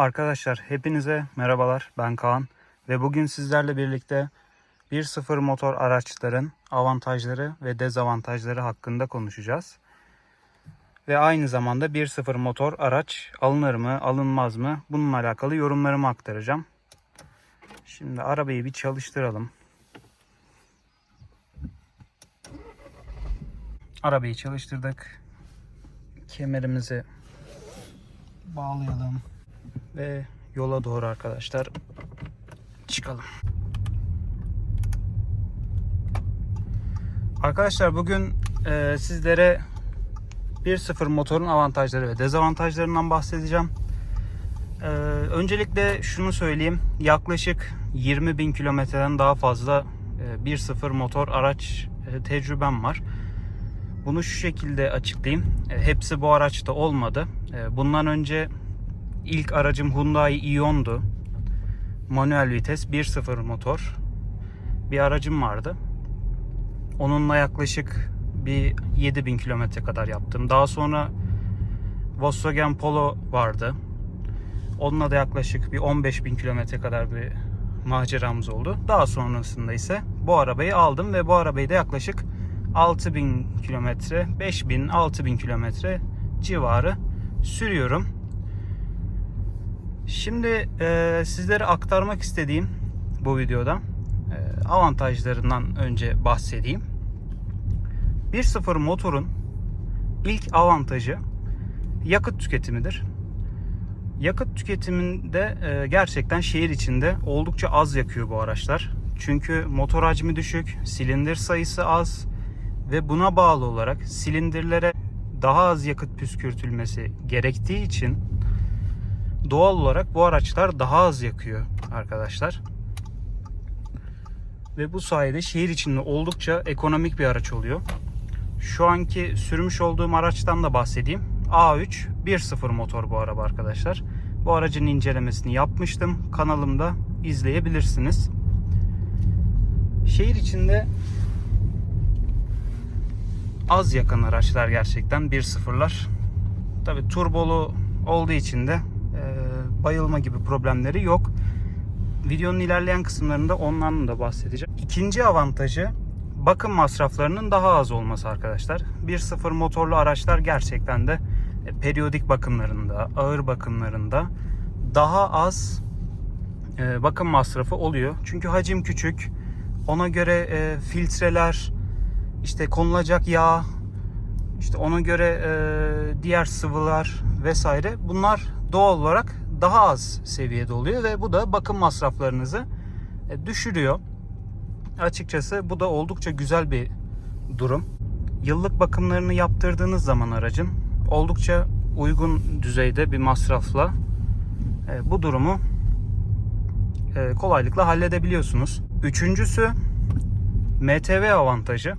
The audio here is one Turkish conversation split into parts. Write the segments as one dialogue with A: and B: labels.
A: Arkadaşlar hepinize merhabalar ben Kaan ve bugün sizlerle birlikte 1.0 motor araçların avantajları ve dezavantajları hakkında konuşacağız. Ve aynı zamanda 1.0 motor araç alınır mı alınmaz mı bununla alakalı yorumlarımı aktaracağım. Şimdi arabayı bir çalıştıralım. Arabayı çalıştırdık. Kemerimizi bağlayalım ve yola doğru arkadaşlar çıkalım. Arkadaşlar bugün e, sizlere 1.0 motorun avantajları ve dezavantajlarından bahsedeceğim. E, öncelikle şunu söyleyeyim. Yaklaşık 20 bin kilometreden daha fazla e, 1.0 motor araç e, tecrübem var. Bunu şu şekilde açıklayayım. E, hepsi bu araçta olmadı. E, bundan önce ilk aracım Hyundai Ion'du. Manuel vites 1.0 motor bir aracım vardı. Onunla yaklaşık bir 7000 kilometre kadar yaptım. Daha sonra Volkswagen Polo vardı. Onunla da yaklaşık bir 15.000 kilometre kadar bir maceramız oldu. Daha sonrasında ise bu arabayı aldım ve bu arabayı da yaklaşık 6000 kilometre, 5000, 6000 kilometre civarı sürüyorum. Şimdi e, sizlere aktarmak istediğim bu videoda e, avantajlarından önce bahsedeyim. 1.0 motorun ilk avantajı yakıt tüketimidir. Yakıt tüketiminde e, gerçekten şehir içinde oldukça az yakıyor bu araçlar. Çünkü motor hacmi düşük, silindir sayısı az ve buna bağlı olarak silindirlere daha az yakıt püskürtülmesi gerektiği için doğal olarak bu araçlar daha az yakıyor arkadaşlar. Ve bu sayede şehir içinde oldukça ekonomik bir araç oluyor. Şu anki sürmüş olduğum araçtan da bahsedeyim. A3 1.0 motor bu araba arkadaşlar. Bu aracın incelemesini yapmıştım. Kanalımda izleyebilirsiniz. Şehir içinde az yakan araçlar gerçekten 1.0'lar. Tabi turbolu olduğu için de bayılma gibi problemleri yok. Videonun ilerleyen kısımlarında ondan da bahsedeceğim. İkinci avantajı bakım masraflarının daha az olması arkadaşlar. 1.0 motorlu araçlar gerçekten de e, periyodik bakımlarında, ağır bakımlarında daha az e, bakım masrafı oluyor. Çünkü hacim küçük. Ona göre e, filtreler, işte konulacak yağ, işte ona göre diğer sıvılar vesaire bunlar doğal olarak daha az seviyede oluyor ve bu da bakım masraflarınızı e, düşürüyor. Açıkçası bu da oldukça güzel bir durum. Yıllık bakımlarını yaptırdığınız zaman aracın oldukça uygun düzeyde bir masrafla e, bu durumu e, kolaylıkla halledebiliyorsunuz. Üçüncüsü MTV avantajı.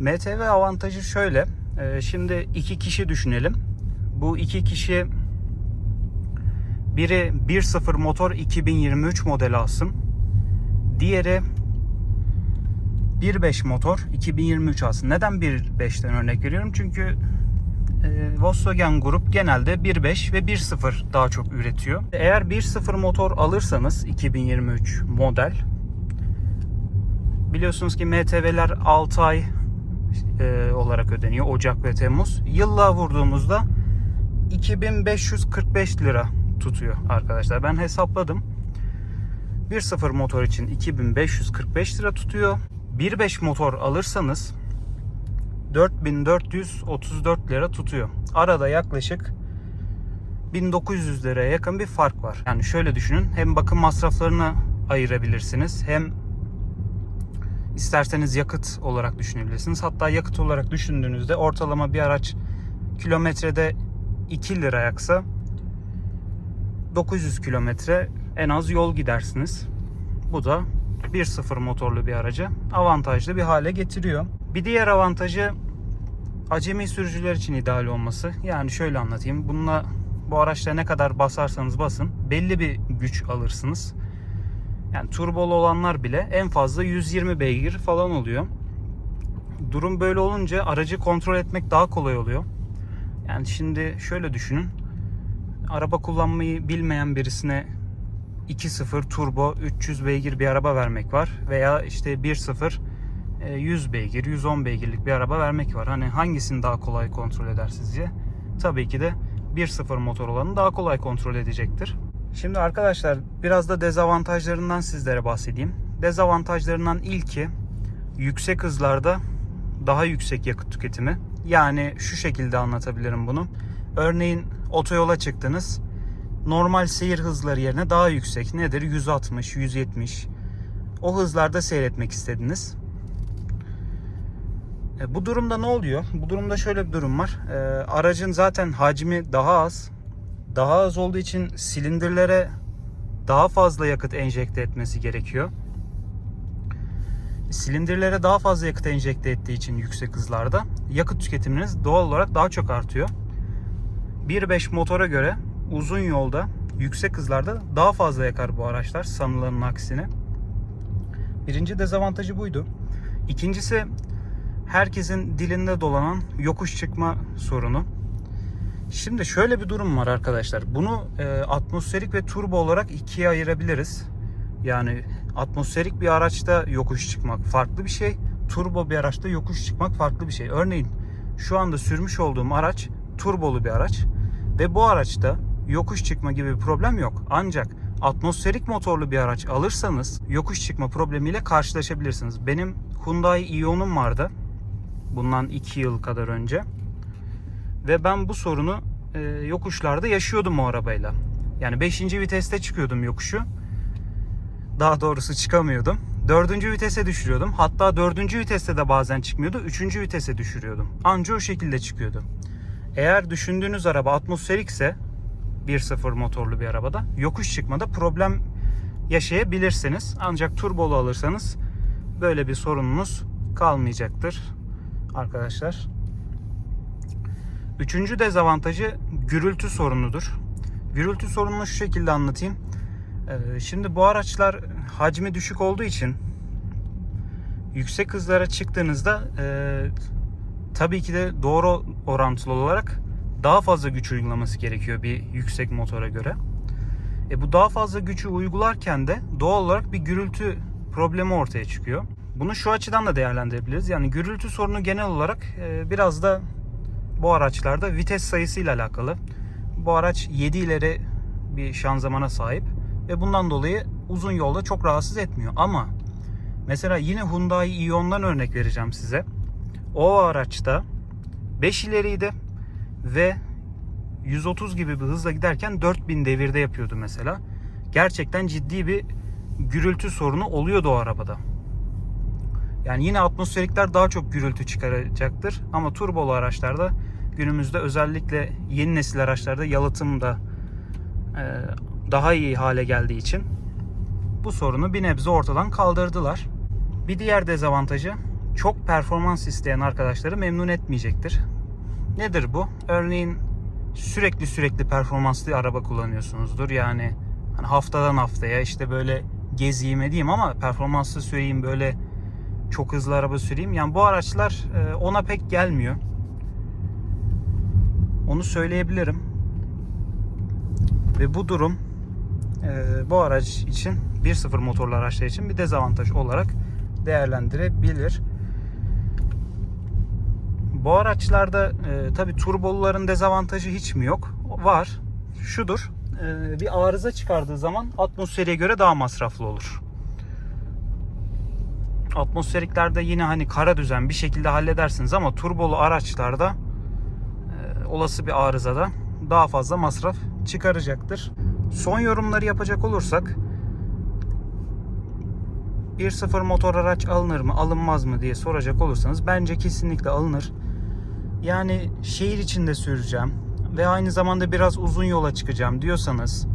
A: MTV avantajı şöyle. Şimdi iki kişi düşünelim. Bu iki kişi biri 1.0 motor 2023 modeli alsın. Diğeri 1.5 motor 2023 alsın. Neden 1.5'ten örnek veriyorum? Çünkü e, Volkswagen Grup genelde 1.5 ve 1.0 daha çok üretiyor. Eğer 1.0 motor alırsanız 2023 model biliyorsunuz ki MTV'ler 6 ay e, olarak ödeniyor Ocak ve Temmuz. Yıllığa vurduğumuzda 2545 lira tutuyor arkadaşlar. Ben hesapladım. 1.0 motor için 2545 lira tutuyor. 1.5 motor alırsanız 4434 lira tutuyor. Arada yaklaşık 1900 liraya yakın bir fark var. Yani şöyle düşünün. Hem bakım masraflarını ayırabilirsiniz. Hem isterseniz yakıt olarak düşünebilirsiniz. Hatta yakıt olarak düşündüğünüzde ortalama bir araç kilometrede 2 lira yaksa 900 kilometre en az yol gidersiniz. Bu da 1.0 motorlu bir aracı avantajlı bir hale getiriyor. Bir diğer avantajı acemi sürücüler için ideal olması. Yani şöyle anlatayım. Bununla bu araçla ne kadar basarsanız basın belli bir güç alırsınız. Yani turbolu olanlar bile en fazla 120 beygir falan oluyor. Durum böyle olunca aracı kontrol etmek daha kolay oluyor. Yani şimdi şöyle düşünün. Araba kullanmayı bilmeyen birisine 2.0 turbo 300 beygir bir araba vermek var veya işte 1.0 e, 100 beygir 110 beygirlik bir araba vermek var. Hani hangisini daha kolay kontrol eder sizce? Tabii ki de 1.0 motor olanı daha kolay kontrol edecektir. Şimdi arkadaşlar biraz da dezavantajlarından sizlere bahsedeyim. Dezavantajlarından ilki yüksek hızlarda daha yüksek yakıt tüketimi. Yani şu şekilde anlatabilirim bunu. Örneğin otoyola çıktınız. Normal seyir hızları yerine daha yüksek. Nedir? 160, 170. O hızlarda seyretmek istediniz. E, bu durumda ne oluyor? Bu durumda şöyle bir durum var. E, aracın zaten hacmi daha az. Daha az olduğu için silindirlere daha fazla yakıt enjekte etmesi gerekiyor. Silindirlere daha fazla yakıt enjekte ettiği için yüksek hızlarda yakıt tüketiminiz doğal olarak daha çok artıyor. 1.5 motora göre uzun yolda yüksek hızlarda daha fazla yakar bu araçlar sanılanın aksine. Birinci dezavantajı buydu. İkincisi herkesin dilinde dolanan yokuş çıkma sorunu. Şimdi şöyle bir durum var arkadaşlar. Bunu e, atmosferik ve turbo olarak ikiye ayırabiliriz. Yani atmosferik bir araçta yokuş çıkmak farklı bir şey. Turbo bir araçta yokuş çıkmak farklı bir şey. Örneğin şu anda sürmüş olduğum araç turbolu bir araç ve bu araçta yokuş çıkma gibi bir problem yok. Ancak atmosferik motorlu bir araç alırsanız yokuş çıkma problemiyle karşılaşabilirsiniz. Benim Hyundai Ion'um vardı. Bundan 2 yıl kadar önce. Ve ben bu sorunu e, yokuşlarda yaşıyordum o arabayla. Yani 5. viteste çıkıyordum yokuşu. Daha doğrusu çıkamıyordum. 4. vitese düşürüyordum. Hatta 4. viteste de bazen çıkmıyordu. 3. vitese düşürüyordum. Anca o şekilde çıkıyordu. Eğer düşündüğünüz araba atmosferikse 1.0 motorlu bir arabada yokuş çıkmada problem yaşayabilirsiniz. Ancak turbolu alırsanız böyle bir sorununuz kalmayacaktır arkadaşlar. Üçüncü dezavantajı gürültü sorunudur. Gürültü sorununu şu şekilde anlatayım. Ee, Şimdi bu araçlar hacmi düşük olduğu için yüksek hızlara çıktığınızda e, tabii ki de doğru orantılı olarak daha fazla güç uygulaması gerekiyor bir yüksek motora göre. E bu daha fazla gücü uygularken de doğal olarak bir gürültü problemi ortaya çıkıyor. Bunu şu açıdan da değerlendirebiliriz. Yani gürültü sorunu genel olarak e, biraz da bu araçlarda vites sayısıyla alakalı. Bu araç 7 ileri bir şanzımana sahip ve bundan dolayı uzun yolda çok rahatsız etmiyor. Ama mesela yine Hyundai Ion'dan örnek vereceğim size. O araçta 5 ileriydi ve 130 gibi bir hızla giderken 4000 devirde yapıyordu mesela. Gerçekten ciddi bir gürültü sorunu oluyordu o arabada. Yani yine atmosferikler daha çok gürültü çıkaracaktır. Ama turbolu araçlarda günümüzde özellikle yeni nesil araçlarda yalıtım da e, daha iyi hale geldiği için bu sorunu bir nebze ortadan kaldırdılar. Bir diğer dezavantajı çok performans isteyen arkadaşları memnun etmeyecektir. Nedir bu? Örneğin sürekli sürekli performanslı araba kullanıyorsunuzdur. Yani hani haftadan haftaya işte böyle gezeyim edeyim ama performanslı süreyim böyle çok hızlı araba süreyim. Yani bu araçlar e, ona pek gelmiyor. Onu söyleyebilirim. Ve bu durum e, bu araç için 1.0 motorlu araçlar için bir dezavantaj olarak değerlendirebilir. Bu araçlarda e, tabi turboluların dezavantajı hiç mi yok? Var. Şudur. E, bir arıza çıkardığı zaman atmosferiye göre daha masraflı olur. Atmosferiklerde yine hani kara düzen bir şekilde halledersiniz ama turbolu araçlarda e, olası bir arızada daha fazla masraf çıkaracaktır. Son yorumları yapacak olursak 1.0 motor araç alınır mı alınmaz mı diye soracak olursanız bence kesinlikle alınır. Yani şehir içinde süreceğim ve aynı zamanda biraz uzun yola çıkacağım diyorsanız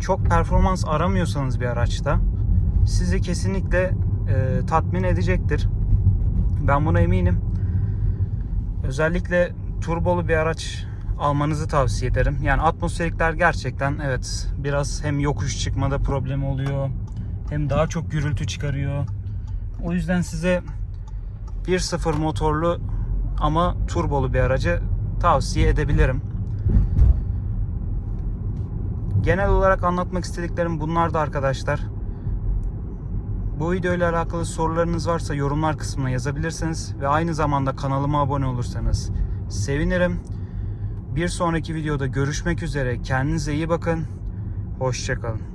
A: çok performans aramıyorsanız bir araçta sizi kesinlikle e, tatmin edecektir. Ben buna eminim. Özellikle turbolu bir araç almanızı tavsiye ederim. Yani atmosferikler gerçekten evet biraz hem yokuş çıkmada problem oluyor hem daha çok gürültü çıkarıyor. O yüzden size 1.0 motorlu ama turbolu bir aracı tavsiye edebilirim. Genel olarak anlatmak istediklerim bunlar da arkadaşlar. Bu video ile alakalı sorularınız varsa yorumlar kısmına yazabilirsiniz ve aynı zamanda kanalıma abone olursanız sevinirim. Bir sonraki videoda görüşmek üzere. Kendinize iyi bakın. Hoşçakalın.